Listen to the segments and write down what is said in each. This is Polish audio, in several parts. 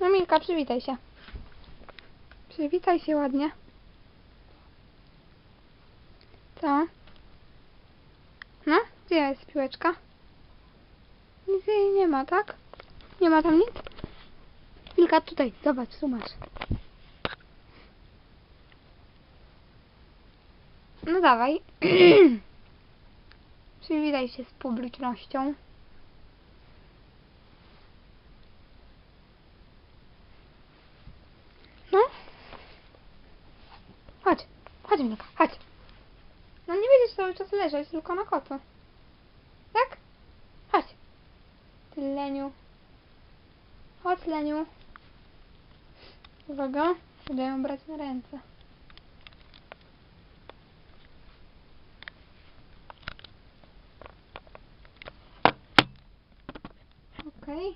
No Milka, przywitaj się. Przywitaj się ładnie. Co? No, gdzie jest piłeczka? Nic jej nie ma, tak? Nie ma tam nic? Milka, tutaj, zobacz, tu masz. No dawaj. Przywitaj się z publicznością. No. Chodź, chodź Milka, chodź. No nie cały czas leżeć, tylko na kocu. Tak? Chodź. Ty leniu. Chodź leniu. Uwaga, będę ją brać na ręce. Okej.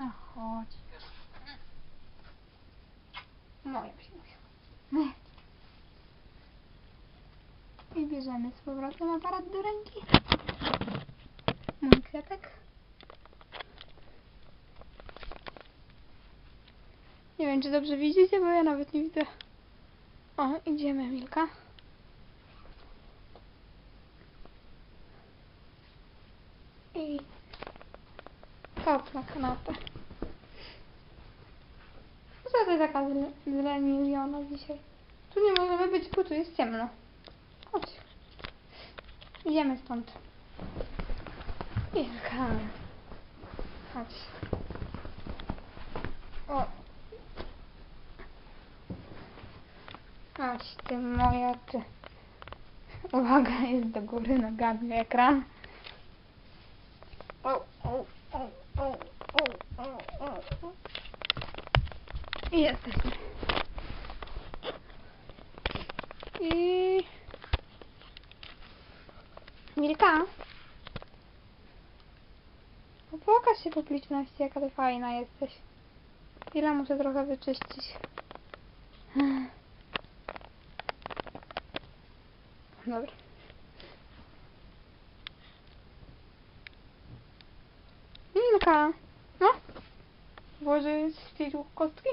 A chodź. Moja przyjaciółka. I bierzemy z powrotem aparat do ręki. Mój kwiatek. Nie wiem, czy dobrze widzicie, bo ja nawet nie widzę. O, idziemy, Milka. I top na kanapę. Co ty taka zle- zleniwiona dzisiaj? Tu nie możemy być, bo tu jest ciemno. Chodź. Idziemy stąd. Milka. Chodź. O. Chodź, ty moja, ty. Uwaga, jest do góry nogami ekran. O, o, o, o, o, o, o. I jesteśmy. I... Milka? No pokaż się publiczności, jaka ty fajna jesteś. Chwila, muszę trochę wyczyścić. Dobra. Milka, no? Włożyć tu kostki?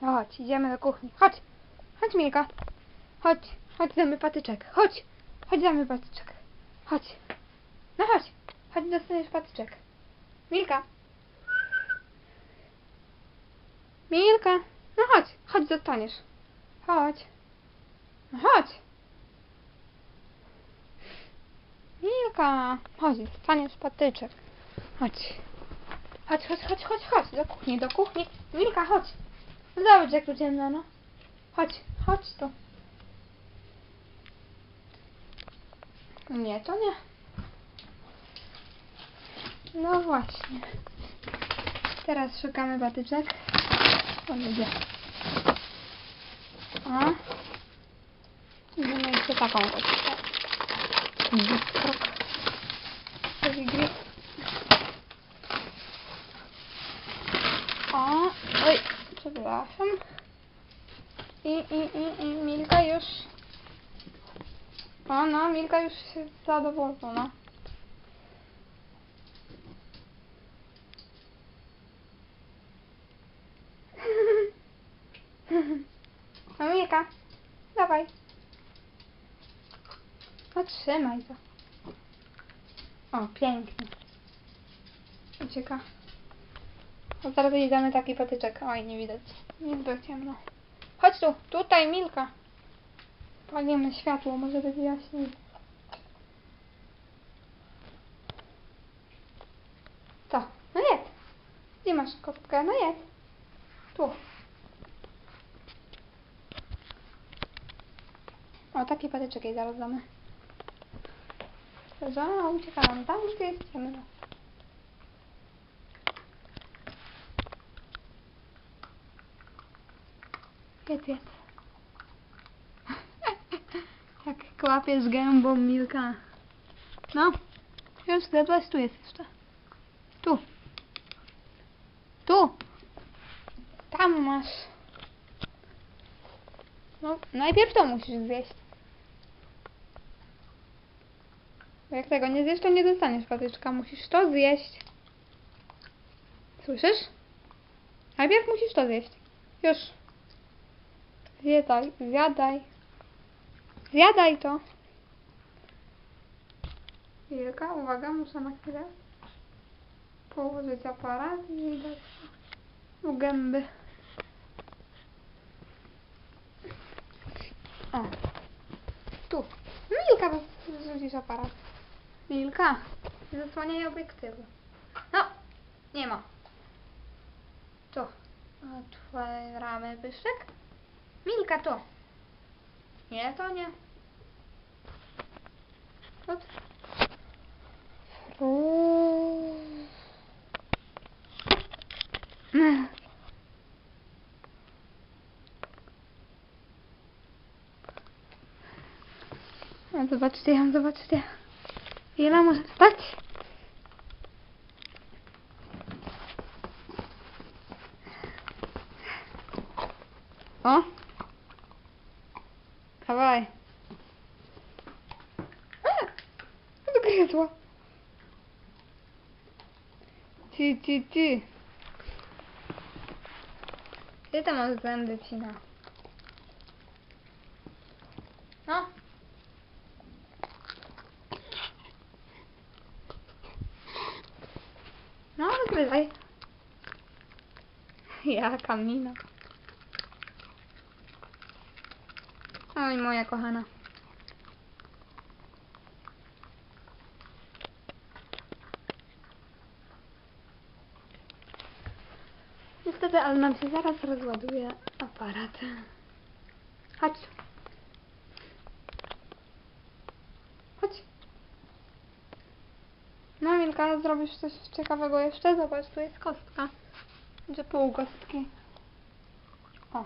Chodź, idziemy do kuchni. Chodź, chodź Milka. Chodź, chodź damy patyczek. Chodź, chodź damy patyczek. Chodź. No chodź, chodź dostaniesz patyczek. Milka. Milka. No chodź, chodź dostaniesz. Chodź. No chodź. Milka. Chodź, dostaniesz patyczek. Chodź. Chodź, chodź, chodź, chodź, chodź. Do kuchni, do kuchni. Milka, chodź. Zobacz, jak tu ciemno, no. Chodź, chodź tu. Nie, to nie. No właśnie. Teraz szukamy patyczek. O, gdzie? O. Idziemy jeszcze taką patyczkę. Krok. Pedigrí. O, oj, przepraszam. I, i, i, i Milka już... O, no, Milka już się zadowolona. No Milka, dawaj. No trzymaj to. O, pięknie. Ucieka. No teraz jej damy taki patyczek. Oj, nie widać. Jest ciemno. Chodź tu, tutaj Milka. Palimy światło, może będzie jaśniej. Co? No jedz. Gdzie masz kostkę? No jedz. Tu. O, taki patyczek jej zaraz damy. Dobrze, no, uciekamy. Tam już jest ciemno. Jedz, jedz. Jak kłapiesz gębą Milka. No. Już zjadłaś, tu jest jeszcze. Tu. Tu. Tam masz. No, najpierw to musisz zjeść. Jak tego nie zjesz, to nie dostaniesz patyczka. Musisz to zjeść. Słyszysz? Najpierw musisz to zjeść. Już. Zjadaj, zjadaj. Zjadaj to. Wielka, uwaga, muszę na chwilę położyć aparat i dać u gęby. O. Tu. Milka, zrzucisz aparat. Milka, zasłaniaj obiektywu. No, nie ma. Tu. Otwieramy pyszczek. Milka, tu. Nie, to nie. Mm. A zobaczcie, zobaczcie. Ile może spać? O! Dawaj. A! Wygryzła. Ty, ty, ty. Gdzie tam masz zęby psina? No. No, wygryzaj. Jaka mina. Oj, moja kochana. Niestety, ale nam się zaraz rozładuje aparat. Chodź. Chodź. No, Milka, zrobisz coś ciekawego jeszcze? Zobacz, tu jest kostka. Czy pół kostki. O.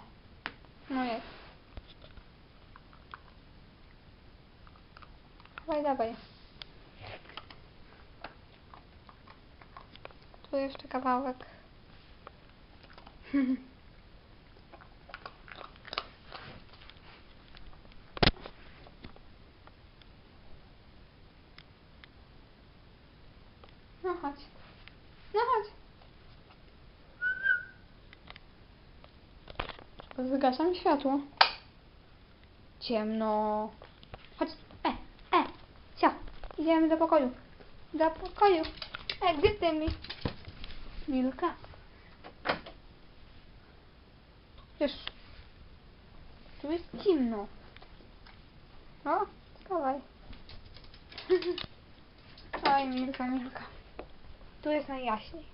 No jest. Dawaj, dawaj. Tu jeszcze kawałek. No chodź. No chodź. Zgaszam światło. Ciemno. Chodź. E, e. Cio. Idziemy do pokoju. Do pokoju. E, gdzie ty mi? Milka. Wiesz. Tu jest zimno. O, dawaj. Oj, Milka, Milka. Tu jest najjaśniej.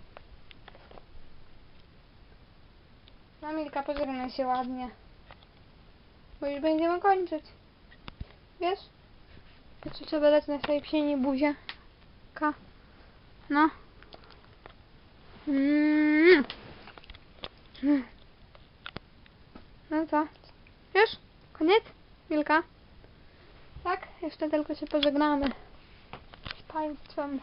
No Milka, pożegnaj się ładnie. Bo już będziemy kończyć. Wiesz? Jeszcze trzeba dać na swojej psieni buzię. Ka. No. Mm. No co? Już? Koniec? Milka? Tak? Jeszcze tylko się pożegnamy z Państwem.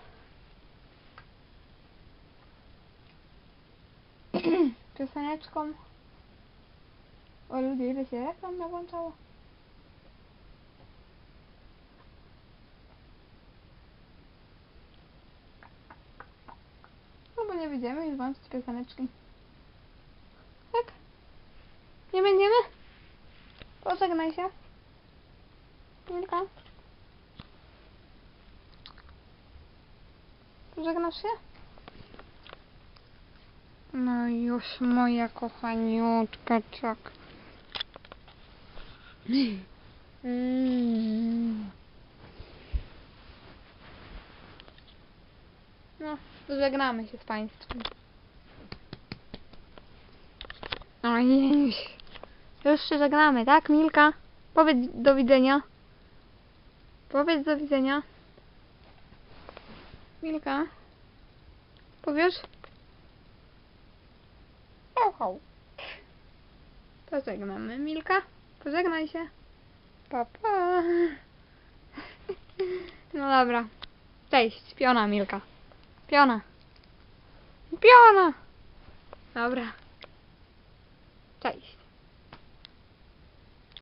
Pioseneczką. O ludzie, ile się reklam nawłączało? No bo nie będziemy już włączyć pioseneczki. Tak? Nie będziemy? Pożegnaj się. Milka. Pożegnasz się? No już moja kochaniutka, tak. Mm. No, żegnamy się z Państwem. Ojej. Już się żegnamy, tak, Milka? Powiedz do widzenia. Powiedz do widzenia. Milka? Powiesz? Ho, ho. Pożegnamy, Milka. Pożegnaj się. Pa, pa. No dobra. Cześć, piona, Milka. Piona. Piona. Dobra. Cześć.